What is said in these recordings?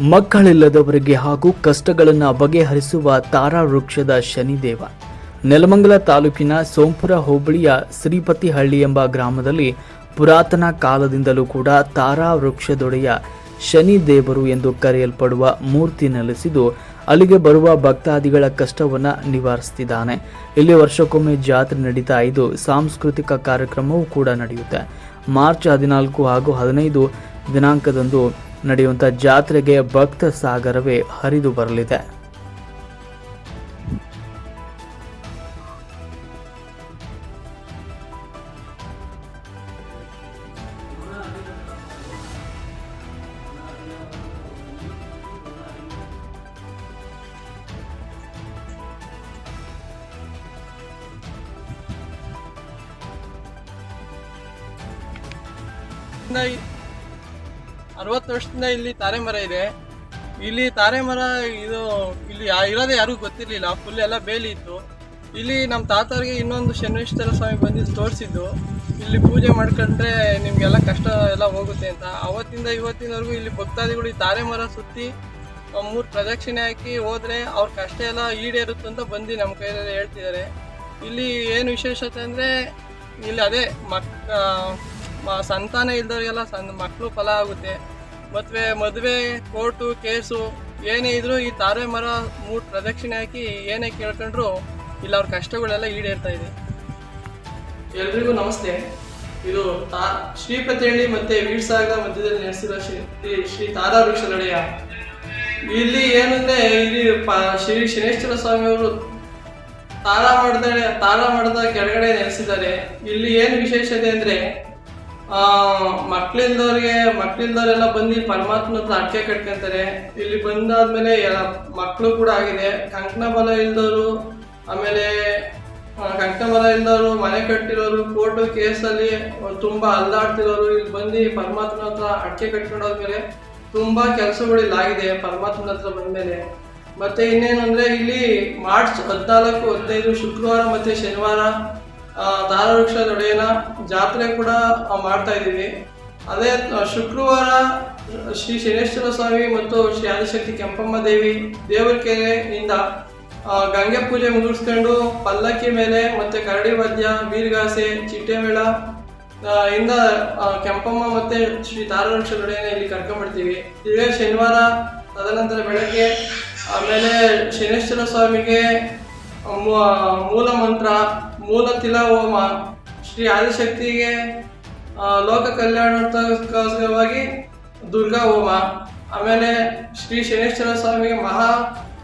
ಮಕ್ಕಳಿಲ್ಲದವರಿಗೆ ಹಾಗೂ ಕಷ್ಟಗಳನ್ನು ಬಗೆಹರಿಸುವ ತಾರಾ ವೃಕ್ಷದ ಶನಿದೇವ. ನೆಲಮಂಗಲ ತಾಲೂಕಿನ ಸೋಂಪುರ ಹೋಬಳಿಯ ಶ್ರೀಪತಿಹಳ್ಳಿ ಎಂಬ ಗ್ರಾಮದಲ್ಲಿ ಪುರಾತನ ಕಾಲದಿಂದಲೂ ಕೂಡ ತಾರಾ ವೃಕ್ಷದೊಡೆಯ ಶನಿ ದೇವರು ಎಂದು ಕರೆಯಲ್ಪಡುವ ಮೂರ್ತಿ ನೆಲೆಸಿದ್ದು, ಅಲ್ಲಿಗೆ ಬರುವ ಭಕ್ತಾದಿಗಳ ಕಷ್ಟವನ್ನು ನಿವಾರಿಸ್ತಿದ್ದಾನೆ ಇಲ್ಲಿ ವರ್ಷಕ್ಕೊಮ್ಮೆ ಜಾತ್ರೆ ನಡೀತಾ ಇದ್ದು, ಸಾಂಸ್ಕೃತಿಕ ಕಾರ್ಯಕ್ರಮವೂ ಕೂಡ ನಡೆಯುತ್ತೆ. ಮಾರ್ಚ್ ಹದಿನಾಲ್ಕು ಹಾಗೂ ಹದಿನೈದು ದಿನಾಂಕದಂದು ನಡೆಯುವಂಥ ಜಾತ್ರೆಗೆ ಭಕ್ತ ಸಾಗರವೇ ಹರಿದು ಬರಲಿದೆ. ಅರವತ್ತು ವರ್ಷದಿಂದ ಇಲ್ಲಿ ತಾರೆ ಮರ ಇದೆ. ಇಲ್ಲಿ ತಾರೆ ಮರ ಇದು ಇಲ್ಲಿ ಇರೋದೇ ಯಾರಿಗೂ ಗೊತ್ತಿರಲಿಲ್ಲ. ಫುಲ್ ಎಲ್ಲ ಬೇಲಿ ಇತ್ತು. ಇಲ್ಲಿ ನಮ್ಮ ತಾತರಿಗೆ ಇನ್ನೊಂದು ಶನೇಶ್ವರ ಸ್ವಾಮಿ ಬಂದು ತೋರಿಸಿದ್ದು. ಇಲ್ಲಿ ಪೂಜೆ ಮಾಡ್ಕೊಂಡ್ರೆ ನಿಮಗೆಲ್ಲ ಕಷ್ಟ ಎಲ್ಲ ಹೋಗುತ್ತೆ ಅಂತ. ಅವತ್ತಿಂದ ಇವತ್ತಿನವರೆಗೂ ಇಲ್ಲಿ ಭಕ್ತಾದಿಗಳು ಈ ತಾರೆ ಮರ ಸುತ್ತಿ ಮೂರು ಪ್ರದಕ್ಷಿಣೆ ಹಾಕಿ ಹೋದರೆ ಅವ್ರ ಕಷ್ಟ ಎಲ್ಲ ಈಡೇರುತ್ತೆ ಅಂತ ಬಂದು ನಮ್ಮ ಕೈಯಲ್ಲಿ ಹೇಳ್ತಿದ್ದಾರೆ. ಇಲ್ಲಿ ಏನು ವಿಶೇಷತೆ ಅಂದರೆ, ಇಲ್ಲಿ ಅದೇ ಮಕ್ ಸಂತಾನ ಇಲ್ದವ್ರಿಗೆಲ್ಲ ಸಣ್ಣ ಮಕ್ಕಳು ಫಲ ಆಗುತ್ತೆ. ಮದುವೆ ಮದುವೆ, ಕೋರ್ಟು, ಕೇಸು, ಏನೇ ಇದ್ರೂ ಈ ತಾರೆ ಮರ ಮೂರು ಪ್ರದಕ್ಷಿಣೆ ಹಾಕಿ ಏನೇ ಕೇಳ್ಕೊಂಡ್ರು ಇಲ್ಲ, ಅವ್ರ ಕಷ್ಟಗಳೆಲ್ಲ ಈಡೇರ್ತಾ ಇದೆ. ಎಲ್ರಿಗೂ ನಮಸ್ತೆ. ಇದು ತಾ, ಶ್ರೀಪತಿಹಳ್ಳಿ ಮತ್ತೆ ವೀರಸಾಗರ ಮಧ್ಯದಲ್ಲಿ ನಡೆಸಿರೋ ಶ್ರೀ ಶ್ರೀ- ತಾರಾ ತಾರಾ ನಡೆಯ ಇಲ್ಲಿ ಏನಂದ್ರೆ ಇಲ್ಲಿ ಶ್ರೀ ಶನೇಶ್ವರ ಸ್ವಾಮಿಯವರು ತಾರಾ ಮಾಡ್ದ ತಾರಾ ಮಾಡ್ದ ಕೆಳಗಡೆ ನೆಲೆಸಿದ್ದಾರೆ. ಇಲ್ಲಿ ಏನು ವಿಶೇಷತೆ ಅಂದ್ರೆ ಆ, ಮಕ್ಳಿಲ್ದವ್ರಿಗೆ, ಮಕ್ಳಿಲ್ದವರೆಲ್ಲ ಬಂದು ಪರಮಾತ್ಮ ಹತ್ರ ಅಡ್ಕೆ ಕಟ್ಕೊಂತಾರೆ. ಇಲ್ಲಿ ಬಂದಾದ್ಮೇಲೆ ಎಲ್ಲ ಮಕ್ಕಳು ಕೂಡ ಆಗಿದೆ. ಕಂಕಣ ಬಲ ಇಲ್ದವರು ಆಮೇಲೆ ಕಂಕಣ ಬಲ ಇಲ್ದವರು ಮನೆ ಕಟ್ಟಿರೋರು ಕೋರ್ಟು ಕೇಸಲ್ಲಿ ತುಂಬಾ ಅಲ್ಲಾಡ್ತಿರೋರು ಇಲ್ಲಿ ಬಂದು ಪರಮಾತ್ಮನ ಹತ್ರ ಅಡಕೆ ಕಟ್ಕೊಂಡೋದ್ಮೇಲೆ ತುಂಬಾ ಕೆಲಸಗಳು ಇಲ್ಲಿ ಆಗಿದೆ ಪರಮಾತ್ಮನ ಹತ್ರ ಬಂದ್ಮೇಲೆ. ಮತ್ತೆ ಇನ್ನೇನು ಇಲ್ಲಿ ಮಾರ್ಚ್ ಹದಿನಾಲ್ಕು, ಹದಿನೈದು ಶುಕ್ರವಾರ ಮತ್ತೆ ಶನಿವಾರ ಆ, ದಾರವೃಕ್ಷ ಒಡೆಯನ ಜಾತ್ರೆ ಕೂಡ ಮಾಡ್ತಾ ಇದ್ದೀವಿ. ಅದೇ ಶುಕ್ರವಾರ ಶ್ರೀ ಶನೇಶ್ವರ ಸ್ವಾಮಿ ಮತ್ತು ಶ್ರೀ ಆದಿಶಕ್ತಿ ಕೆಂಪಮ್ಮ ದೇವಿ ದೇವರಕೆರೆಯಿಂದ ಕೆರೆಯಿಂದ ಗಂಗೆ ಪೂಜೆ ಮುಗಿಸ್ಕೊಂಡು ಪಲ್ಲಕ್ಕಿ ಮೇಲೆ ಮತ್ತೆ ಕರಡಿ ವಾದ್ಯ ಬೀರ್ಗಾಸೆ ಚಿಟ್ಟೆ ಮೇಳ ಇಂದ ಕೆಂಪಮ್ಮ ಮತ್ತೆ ಶ್ರೀ ತಾರವೃಕ್ಷ ಇಲ್ಲಿ ಕರ್ಕೊಂಡ್ಬಿಡ್ತೀವಿ. ಇದೇ ಶನಿವಾರ ತದನಂತರ ಬೆಳಗ್ಗೆ ಆಮೇಲೆ ಶನೇಶ್ವರ ಸ್ವಾಮಿಗೆ ಮೂಲ ಮಂತ್ರ ಮೂಲ ತಿಲ ಹೋಮ ಶ್ರೀ ಆದಿಶಕ್ತಿಗೆ ಲೋಕ ಕಲ್ಯಾಣವಾಗಿ ದುರ್ಗಾ ಹೋಮ. ಆಮೇಲೆ ಶ್ರೀ ಶನೇಶ್ವರ ಸ್ವಾಮಿಗೆ ಮಹಾ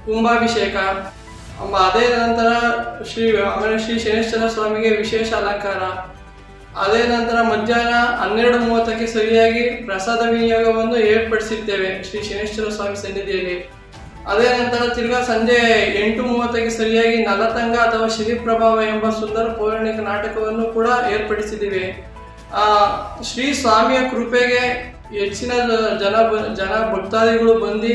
ಕುಂಭಾಭಿಷೇಕ. ಅದೇ ನಂತರ ಶ್ರೀ, ಆಮೇಲೆ ಶ್ರೀ ಶನೇಶ್ವರ ಸ್ವಾಮಿಗೆ ವಿಶೇಷ ಅಲಂಕಾರ. ಅದೇ ನಂತರ ಮಧ್ಯಾಹ್ನ ಹನ್ನೆರಡು ಮೂವತ್ತಕ್ಕೆ ಸರಿಯಾಗಿ ಪ್ರಸಾದ ವಿನಿಯೋಗವನ್ನು ಏರ್ಪಡಿಸಿದ್ದೇವೆ ಶ್ರೀ ಶನೇಶ್ವರ ಸ್ವಾಮಿ ಸನ್ನಿಧಿಯಲ್ಲಿ. ಅದೇ ನಂತರ ತಿರ್ಗಾ ಸಂಜೆ ಎಂಟು ಮೂವತ್ತಕ್ಕೆ ಸರಿಯಾಗಿ ನಲತಂಗ ಅಥವಾ ಶ್ರೀಪ್ರಭಾವ ಎಂಬ ಸುಂದರ ಪೌರಾಣಿಕ ನಾಟಕವನ್ನು ಕೂಡ ಏರ್ಪಡಿಸಿದ್ದೀವಿ. ಆ, ಶ್ರೀ ಸ್ವಾಮಿಯ ಕೃಪೆಗೆ ಹೆಚ್ಚಿನ ಜನ ಜನ ಭಕ್ತಾದಿಗಳು ಬಂದು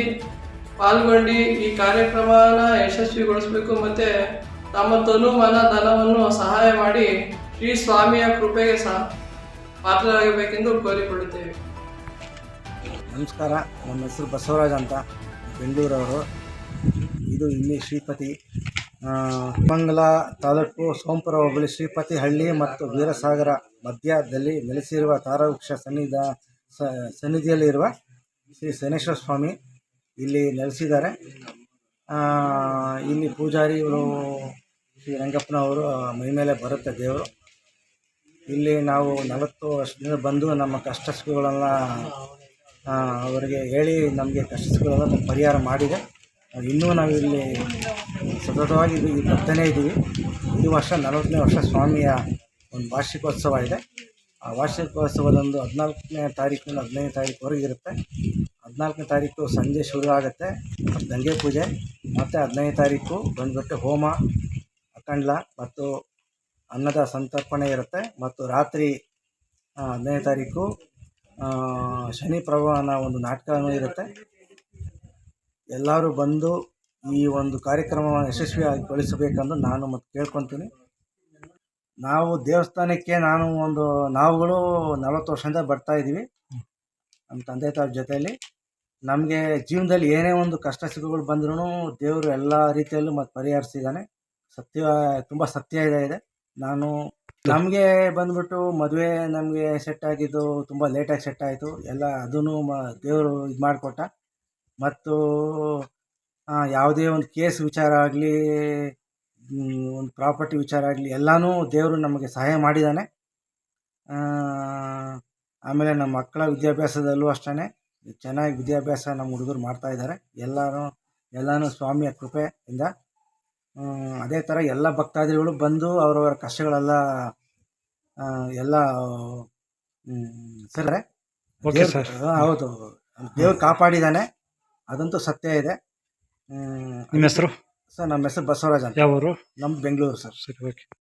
ಪಾಲ್ಗೊಂಡು ಈ ಕಾರ್ಯಕ್ರಮನ ಯಶಸ್ವಿಗೊಳಿಸಬೇಕು ಮತ್ತೆ ತಮ್ಮ ತನು ಮನ ಧನವನ್ನು ಸಹಾಯ ಮಾಡಿ ಶ್ರೀ ಸ್ವಾಮಿಯ ಕೃಪೆಗೆ ಸಹ ಪಾತ್ರರಾಗಬೇಕೆಂದು ಕೋರಿಕೊಳ್ಳುತ್ತೇವೆ. ನಮಸ್ಕಾರ ನಮ್ಮ ಹೆಸರು ಬಸವರಾಜ್ ಅಂತ. ಬೆಂಗಳೂರವರು. ಇದು ಇಲ್ಲಿ ಶ್ರೀಪತಿ ಮಂಗಲ ತಾಲೂಕು ಸೋಂಪುರ ಹೋಬಳಿ ಶ್ರೀಪತಿ ಹಳ್ಳಿ ಮತ್ತು ವೀರಸಾಗರ ಮಧ್ಯದಲ್ಲಿ ನೆಲೆಸಿರುವ ತಾರವೃಕ್ಷ ಸನ್ನಿಧ ಸನ್ನಿಧಿಯಲ್ಲಿರುವ ಶ್ರೀ ಶನೇಶ್ವರ ಸ್ವಾಮಿ ಇಲ್ಲಿ ನೆಲೆಸಿದ್ದಾರೆ. ಇಲ್ಲಿ ಪೂಜಾರಿಗಳು ಶ್ರೀ ರಂಗಪ್ಪನವರು ಮೈ ಮೇಲೆ ಬರುತ್ತೆ ದೇವರು. ಇಲ್ಲಿ ನಾವು ನಲವತ್ತು ವರ್ಷದಿಂದ ಬಂದು ನಮ್ಮ ಕಷ್ಟ ಅವರಿಗೆ ಹೇಳಿ ನಮಗೆ ಸುಖಗಳೆಲ್ಲ ಪರಿಹಾರ ಮಾಡಿದೆ. ಇನ್ನೂ ನಾವು ಇಲ್ಲಿ ಸತತವಾಗಿ ಈ ಬರ್ತಾನೇ ಇದ್ದೀವಿ. ಈ ವರ್ಷ ನಲವತ್ತನೇ ವರ್ಷ ಸ್ವಾಮಿಯ ಒಂದು ವಾರ್ಷಿಕೋತ್ಸವ ಇದೆ. ಆ ವಾರ್ಷಿಕೋತ್ಸವದೊಂದು ಹದಿನಾಲ್ಕನೇ ತಾರೀಕಿನಿಂದ ಹದಿನೈದನೇ ತಾರೀಕುವರೆಗೆ ಇರುತ್ತೆ. ಹದಿನಾಲ್ಕನೇ ತಾರೀಕು ಸಂಜೆ ಶುರು ಆಗುತ್ತೆ. ಗಂಗೆ ಪೂಜೆ, ಮತ್ತು ಹದಿನೈದನೇ ತಾರೀಕು ಬಂದುಬಿಟ್ಟು ಹೋಮ ಅಖಂಡ್ಲ ಮತ್ತು ಅನ್ನದ ಸಂತರ್ಪಣೆ ಇರುತ್ತೆ. ಮತ್ತು ರಾತ್ರಿ ಹದಿನೈದನೇ ಹದಿನೈದು ತಾರೀಕು ಶನಿ ಪ್ರಭಾವನ ಒಂದು ನಾಟಕನೂ ಇರುತ್ತೆ ಎಲ್ಲರೂ ಬಂದು ಈ ಒಂದು ಕಾರ್ಯಕ್ರಮವನ್ನು ಯಶಸ್ವಿಯಾಗಿ ಯಶಸ್ವಿಗೊಳಿಸಬೇಕೆಂದು ನಾನು ಮತ್ತು ಕೇಳ್ಕೊತೀನಿ. ನಾವು ದೇವಸ್ಥಾನಕ್ಕೆ ನಾನು ಒಂದು, ನಾವುಗಳು ನಲವತ್ತು ವರ್ಷದಿಂದ ಬರ್ತಾ ಇದ್ದೀವಿ. ನಮ್ಮ ತಂದೆ ತಾಯಿ ಜೊತೆಯಲ್ಲಿ. ನಮಗೆ ಜೀವನದಲ್ಲಿ ಏನೇ ಒಂದು ಕಷ್ಟ ಸುಖಗಳು ಬಂದ್ರೂ ದೇವರು ಎಲ್ಲ ರೀತಿಯಲ್ಲೂ ಮತ್ತು ಪರಿಹರಿಸಿದ್ದಾನೆ. ಸತ್ಯ, ತುಂಬ ಸತ್ಯ ಇದೆ. ನಾನು ನಮಗೆ ಬಂದ್ಬಿಟ್ಟು ಮದುವೆ ನಮಗೆ ಸೆಟ್ ಆಗಿದ್ದು ತುಂಬ ಲೇಟಾಗಿ ಸೆಟ್ ಆಯಿತು. ಎಲ್ಲ ಅದೂ ಮ, ದೇವರು ಇದು ಮಾಡಿಕೊಟ್ಟ. ಮತ್ತು ಯಾವುದೇ ಒಂದು ಕೇಸ್ ವಿಚಾರ ಆಗಲಿ ಒಂದು ಪ್ರಾಪರ್ಟಿ ವಿಚಾರ ಆಗಲಿ, ಎಲ್ಲನೂ ದೇವರು ನಮಗೆ ಸಹಾಯ ಮಾಡಿದ್ದಾನೆ ಆಮೇಲೆ ನಮ್ಮ ಮಕ್ಕಳ ವಿದ್ಯಾಭ್ಯಾಸದಲ್ಲೂ ಅಷ್ಟೇ ಚೆನ್ನಾಗಿ ವಿದ್ಯಾಭ್ಯಾಸ ನಮ್ಮ ಹುಡುಗರು ಮಾಡ್ತಾ ಇದ್ದಾರೆ ಎಲ್ಲನೂ ಎಲ್ಲನೂ ಸ್ವಾಮಿಯ ಕೃಪೆಯಿಂದ. ಅದೇ ಥರ ಎಲ್ಲ ಭಕ್ತಾದಿಗಳು ಬಂದು ಅವರವರ ಕಷ್ಟಗಳೆಲ್ಲ ಎಲ್ಲ ಸರಿ ಓಕೆ ಸರ್ ಹೌದು ದೇವ್ರು ಕಾಪಾಡಿದ್ದಾನೆ ಅದಂತೂ ಸತ್ಯ ಇದೆ. ನಿಮ್ಮ ಹೆಸರು? ಸರ್ ನಮ್ಮ ಹೆಸರು ಬಸವರಾಜ್ ಅಂತ. ಯಾವ ಊರು ನಮ್ಮ ಬೆಂಗಳೂರು ಸರ್. ಸರಿ ಓಕೆ